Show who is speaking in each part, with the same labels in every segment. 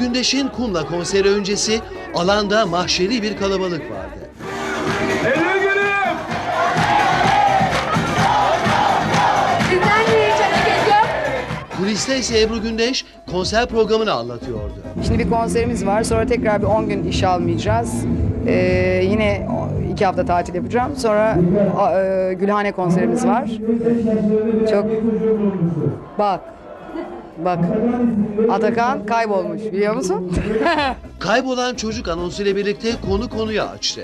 Speaker 1: Gündeş'in Kumla konseri öncesi alanda mahşeri bir kalabalık vardı.
Speaker 2: Elini gülüm.
Speaker 3: Sizden hareket yok.
Speaker 1: Kuliste ise Ebru Gündeş konser programını anlatıyordu.
Speaker 4: Şimdi bir konserimiz var. Sonra tekrar bir 10 gün iş almayacağız. Ee, yine iki hafta tatil yapacağım. Sonra a- e, Gülhane konserimiz var. Çok... Bak. Bak. Atakan kaybolmuş biliyor musun?
Speaker 1: Kaybolan çocuk anonsuyla birlikte konu konuya açtı.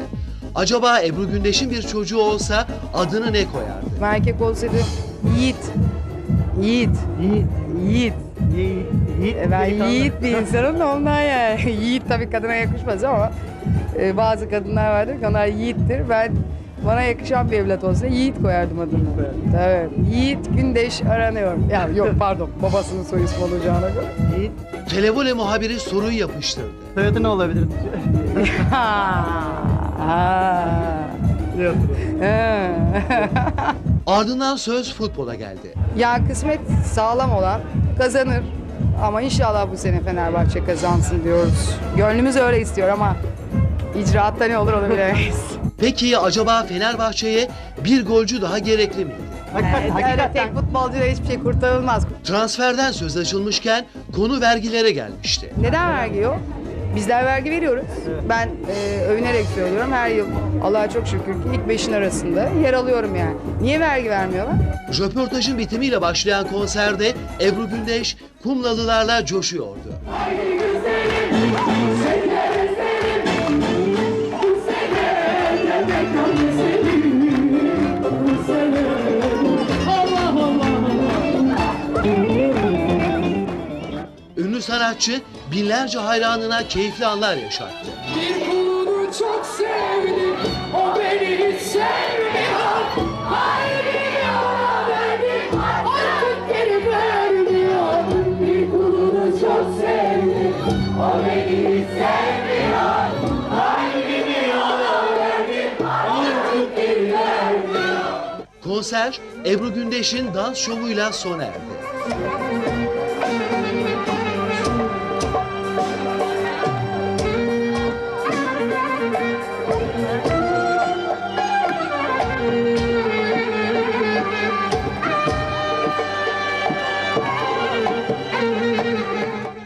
Speaker 1: Acaba Ebru Gündeş'in bir çocuğu olsa adını ne koyardı?
Speaker 4: Ben erkek olsaydı Yiğit. Yiğit. Yiğit. Yiğit.
Speaker 2: Yiğit.
Speaker 4: E, Ben yiğit bir insanım da ondan yani. yiğit tabii kadına yakışmaz ama e, bazı kadınlar vardır ki onlar yiğittir. Ben bana yakışan bir evlat olsa Yiğit koyardım adını. Evet. Yiğit Gündeş aranıyor. Ya yok pardon babasının soy ismi olacağına göre.
Speaker 2: Yiğit.
Speaker 1: Televole muhabiri soruyu yapıştırdı.
Speaker 2: Soyadı ne olabilir?
Speaker 4: Ha, ha. Ha.
Speaker 1: Ardından söz futbola geldi.
Speaker 4: ya kısmet sağlam olan kazanır. Ama inşallah bu sene Fenerbahçe kazansın diyoruz. Gönlümüz öyle istiyor ama icraatta ne olur onu bilemeyiz.
Speaker 1: Peki acaba Fenerbahçe'ye bir golcü daha gerekli miydi?
Speaker 2: Hakikaten,
Speaker 4: tek futbolcuyla hiçbir şey kurtarılmaz.
Speaker 1: Transferden söz açılmışken konu vergilere gelmişti.
Speaker 4: Neden vergi yok? Bizler vergi veriyoruz. Ben e, övünerek söylüyorum her yıl Allah'a çok şükür ki ilk beşin arasında yer alıyorum yani. Niye vergi vermiyorlar?
Speaker 1: Röportajın bitimiyle başlayan konserde Ebru Gündeş Kumlalılarla coşuyordu. Ünlü sanatçı binlerce hayranına keyifli anlar yaşattı.
Speaker 5: Bir kulunu çok sevdim, o beni hiç sevmiyor. Kalbimi ona verdim, artık geri vermiyor. Bir kulunu çok sevdim, o beni hiç sevmiyor. Kalbimi ona verdim, artık geri vermiyor.
Speaker 1: Konser Ebru Gündeş'in dans şovuyla sona erdi.